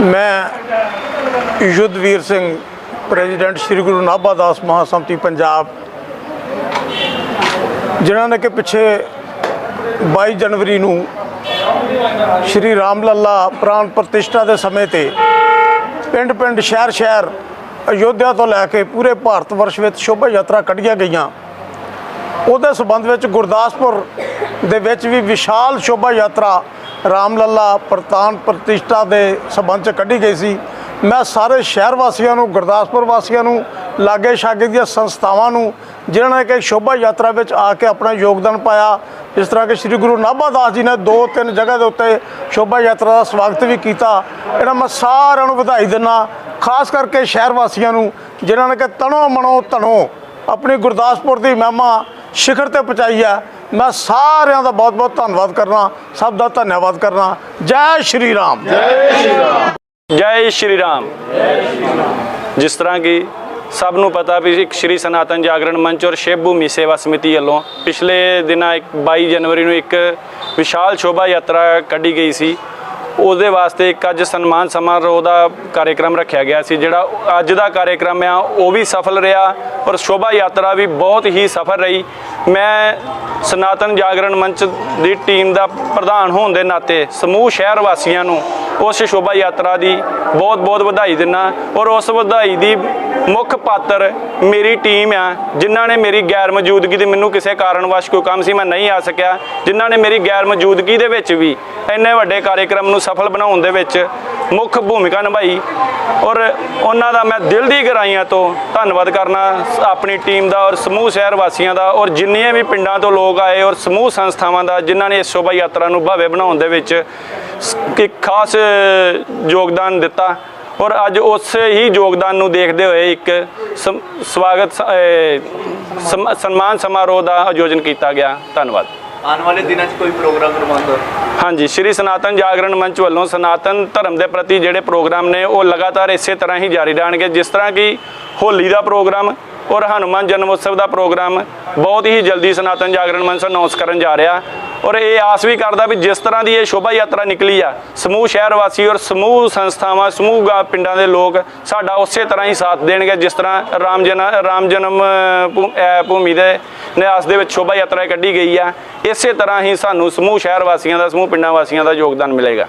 ਮੈਂ ਯੁੱਧਵੀਰ ਸਿੰਘ, ਪ੍ਰੈਜ਼ੀਡੈਂਟ ਸ੍ਰੀ ਗੁਰੂ ਨਾਭਾ ਦਾਸ ਮਹਾਸੰਮਤੀ ਪੰਜਾਬ, ਜਿਨ੍ਹਾਂ ਨੇ ਕਿ ਪਿੱਛੇ 22 ਜਨਵਰੀ ਨੂੰ ਸ਼੍ਰੀ ਰਾਮ ਲੱਲਾ ਪ੍ਰਾਣ ਪ੍ਰਤਿਸ਼ਠਾ ਦੇ ਸਮੇਂ ਤੇ ਪਿੰਡ ਪਿੰਡ ਸ਼ਹਿਰ ਸ਼ਹਿਰ ਅਯੋਧਿਆ ਤੋਂ ਲੈ ਕੇ ਪੂਰੇ ਭਾਰਤ ਵਰਸ਼ ਵਿੱਚ ਸ਼ੋਭਾ ਯਾਤਰਾ ਕੱਢੀਆਂ ਗਈਆਂ। ਉਹਦੇ ਸਬੰਧ ਵਿੱਚ ਗੁਰਦਾਸਪੁਰ ਦੇ ਵਿੱਚ ਵੀ ਵਿਸ਼ਾਲ ਸ਼ੋਭਾ ਯਾਤਰਾ ਰਾਮ ਲੱਲਾ ਪ੍ਰਤਾਨ ਪ੍ਰਤਿਸ਼ਠਾ ਦੇ ਸਬੰਧ ਚ ਕੱਢੀ ਗਈ ਸੀ। ਮੈਂ ਸਾਰੇ ਸ਼ਹਿਰ ਵਾਸੀਆਂ ਨੂੰ, ਗੁਰਦਾਸਪੁਰ ਵਾਸੀਆਂ ਨੂੰ, ਲਾਗੇ ਛਾਗੇ ਦੀਆਂ ਸੰਸਥਾਵਾਂ ਨੂੰ, ਜਿਨ੍ਹਾਂ ਨੇ ਕਿ ਸ਼ੋਭਾ ਯਾਤਰਾ ਵਿੱਚ ਆ ਕੇ ਆਪਣਾ ਯੋਗਦਾਨ ਪਾਇਆ, ਜਿਸ ਤਰ੍ਹਾਂ ਕਿ ਸ੍ਰੀ ਗੁਰੂ ਨਾਭਾ ਦਾਸ ਜੀ ਨੇ ਦੋ ਤਿੰਨ ਜਗ੍ਹਾ ਦੇ ਉੱਤੇ ਸ਼ੋਭਾ ਯਾਤਰਾ ਦਾ ਸਵਾਗਤ ਵੀ ਕੀਤਾ। ਇਹਨਾਂ ਮੈਂ ਸਾਰਿਆਂ ਨੂੰ ਵਧਾਈ ਦਿੰਦਾ ਖਾਸ ਕਰਕੇ ਸ਼ਹਿਰ ਵਾਸੀਆਂ ਨੂੰ, ਜਿਨ੍ਹਾਂ ਨੇ ਕਿ ਤਣੋ ਮਨੋ ਧਨੋ ਆਪਣੀ ਗੁਰਦਾਸਪੁਰ ਦੀ ਮਹਿਮਾ ਸਿਖਰ ਤੇ ਪਹੁੰਚਾਈ ਹੈ। ਮੈਂ ਸਾਰਿਆਂ ਦਾ ਬਹੁਤ ਬਹੁਤ ਧੰਨਵਾਦ ਕਰਨਾ ਸਭ ਦਾ ਧੰਨਵਾਦ ਕਰਨਾ। ਜੈ ਸ਼੍ਰੀ ਰਾਮ। ਜੈ ਸ਼੍ਰੀ ਰਾਮ। ਜਿਸ ਤਰ੍ਹਾਂ ਕਿ ਸਭ ਨੂੰ ਪਤਾ ਵੀ ਇੱਕ ਸ਼੍ਰੀ ਸਨਾਤਨ ਜਾਗਰਣ ਮੰਚ ਔਰ ਸ਼ਿਵ ਭੂਮੀ ਸੇਵਾ ਸਮਿਤੀ ਵੱਲੋਂ ਪਿਛਲੇ ਦਿਨਾਂ ਇੱਕ 22 ਜਨਵਰੀ ਨੂੰ ਇੱਕ ਵਿਸ਼ਾਲ ਸ਼ੋਭਾ ਯਾਤਰਾ ਕੱਢੀ ਗਈ ਸੀ। ਉਹਦੇ ਵਾਸਤੇ ਇੱਕ ਅੱਜ ਸਨਮਾਨ ਸਮਾਰੋਹ ਦਾ ਕਾਰਜਕ੍ਰਮ ਰੱਖਿਆ ਗਿਆ ਸੀ, ਜਿਹੜਾ ਅੱਜ ਦਾ ਕਾਰਜਕ੍ਰਮ ਆ, ਉਹ ਵੀ ਸਫਲ ਰਿਹਾ ਔਰ ਸ਼ੋਭਾ ਯਾਤਰਾ ਵੀ ਬਹੁਤ ਹੀ ਸਫਲ ਰਹੀ। ਮੈਂ ਸਨਾਤਨ ਜਾਗਰਣ ਮੰਚ ਦੀ ਟੀਮ ਦਾ ਪ੍ਰਧਾਨ ਹੋਣ ਦੇ ਨਾਤੇ ਸਮੂਹ ਸ਼ਹਿਰ ਵਾਸੀਆਂ ਨੂੰ ਉਸ ਸ਼ੋਭਾ ਯਾਤਰਾ ਦੀ ਬਹੁਤ ਬਹੁਤ ਵਧਾਈ ਦਿੰਨਾ ਔਰ ਉਸ ਵਧਾਈ ਦੀ ਮੁੱਖ ਪਾਤਰ ਮੇਰੀ ਟੀਮ ਆ, ਜਿਨ੍ਹਾਂ ਨੇ ਮੇਰੀ ਗੈਰ ਮੌਜੂਦਗੀ ਤੇ ਮੈਨੂੰ ਕਿਸੇ ਕਾਰਨ ਵਾਸ ਕੋਈ ਕੰਮ ਸੀ, ਮੈਂ ਨਹੀਂ ਆ ਸਕਿਆ। ਜਿਨ੍ਹਾਂ ਨੇ ਮੇਰੀ ਗੈਰ ਮੌਜੂਦਗੀ ਦੇ ਵਿੱਚ ਵੀ ਇੰਨੇ ਵੱਡੇ ਕਾਰਜਕ੍ਰਮ ਨੂੰ ਸਫਲ ਬਣਾਉਣ ਦੇ ਵਿੱਚ ਮੁੱਖ ਭੂਮਿਕਾ ਨਿਭਾਈ। ਔਰ ਉਹਨਾਂ ਦਾ ਮੈਂ ਦਿਲ ਦੀ ਗਹਿਰਾਈਆਂ ਤੋਂ ਧੰਨਵਾਦ ਕਰਨਾ, ਆਪਣੀ ਟੀਮ ਦਾ ਔਰ ਸਮੂਹ ਸ਼ਹਿਰ ਵਾਸੀਆਂ ਦਾ, ਔਰ ਜਿੰਨੇ ਵੀ ਪਿੰਡਾਂ ਤੋਂ ਲੋਕ ਆਏ ਔਰ ਸਮੂਹ ਸੰਸਥਾਵਾਂ ਦਾ, ਜਿਨ੍ਹਾਂ ਨੇ ਇਸ ਸ਼ੋਭਾ ਯਾਤਰਾ ਨੂੰ ਭਾਵੇਂ ਬਣਾਉਣ ਦੇ ਵਿੱਚ ਇੱਕ ਖਾਸ ਯੋਗਦਾਨ ਦਿੱਤਾ। ਔਰ ਅੱਜ ਉਸ ਹੀ ਯੋਗਦਾਨ ਨੂੰ ਦੇਖਦੇ ਹੋਏ ਇੱਕ ਸਵਾਗਤ ਸਮ- ਸਨਮਾਨ ਸਮਾਰੋਹ ਦਾ ਆਯੋਜਨ ਕੀਤਾ ਗਿਆ। ਧੰਨਵਾਦ। ਆਉਣ ਵਾਲੇ ਦਿਨਾਂ 'ਚ ਕੋਈ ਪ੍ਰੋਗਰਾਮ ਕਰਵਾਉਂਦਾ ਹਾਂਜੀ, ਸ਼੍ਰੀ ਸਨਾਤਨ ਜਾਗਰਣ ਮੰਚ ਵੱਲੋਂ ਸਨਾਤਨ ਧਰਮ ਦੇ ਪ੍ਰਤੀ ਜਿਹੜੇ ਪ੍ਰੋਗਰਾਮ ਨੇ, ਉਹ ਲਗਾਤਾਰ ਇਸੇ ਤਰ੍ਹਾਂ ਹੀ ਜਾਰੀ ਰਹਿਣਗੇ। ਜਿਸ ਤਰ੍ਹਾਂ ਕਿ ਹੋਲੀ ਦਾ ਪ੍ਰੋਗਰਾਮ ਔਰ ਹਨੂੰਮਾਨ ਜਨਮ ਉਤਸਵ ਦਾ ਪ੍ਰੋਗਰਾਮ ਬਹੁਤ ਹੀ ਜਲਦੀ ਸਨਾਤਨ ਜਾਗਰਣ ਮੰਚ ਅਨਾਉਂਸ ਕਰਨ ਜਾ ਰਿਹਾ। ਔਰ ਇਹ ਆਸ ਵੀ ਕਰਦਾ ਵੀ ਜਿਸ ਤਰ੍ਹਾਂ ਦੀ ਇਹ ਸ਼ੋਭਾ ਯਾਤਰਾ ਨਿਕਲੀ ਆ, ਸਮੂਹ ਸ਼ਹਿਰ ਵਾਸੀ ਔਰ ਸਮੂਹ ਸੰਸਥਾਵਾਂ, ਸਮੂਹ ਗਾ- ਪਿੰਡਾਂ ਦੇ ਲੋਕ ਸਾਡਾ ਉਸੇ ਤਰ੍ਹਾਂ ਹੀ ਸਾਥ ਦੇਣਗੇ, ਜਿਸ ਤਰ੍ਹਾਂ ਰਾਮ ਜਨ, ਰਾਮ ਜਨਮ ਭੂ- ਭੂਮੀ ਦੇ ਨਿਆਸ ਦੇ ਵਿੱਚ ਸ਼ੋਭਾ ਯਾਤਰਾ ਕੱਢੀ ਗਈ ਆ। ਇਸੇ ਤਰ੍ਹਾਂ ਹੀ ਸਾਨੂੰ ਸਮੂਹ ਸ਼ਹਿਰ ਵਾਸੀਆਂ ਦਾ, ਸਮੂਹ ਪਿੰਡਾਂ ਵਾਸੀਆਂ ਦਾ ਯੋਗਦਾਨ ਮਿਲੇਗਾ।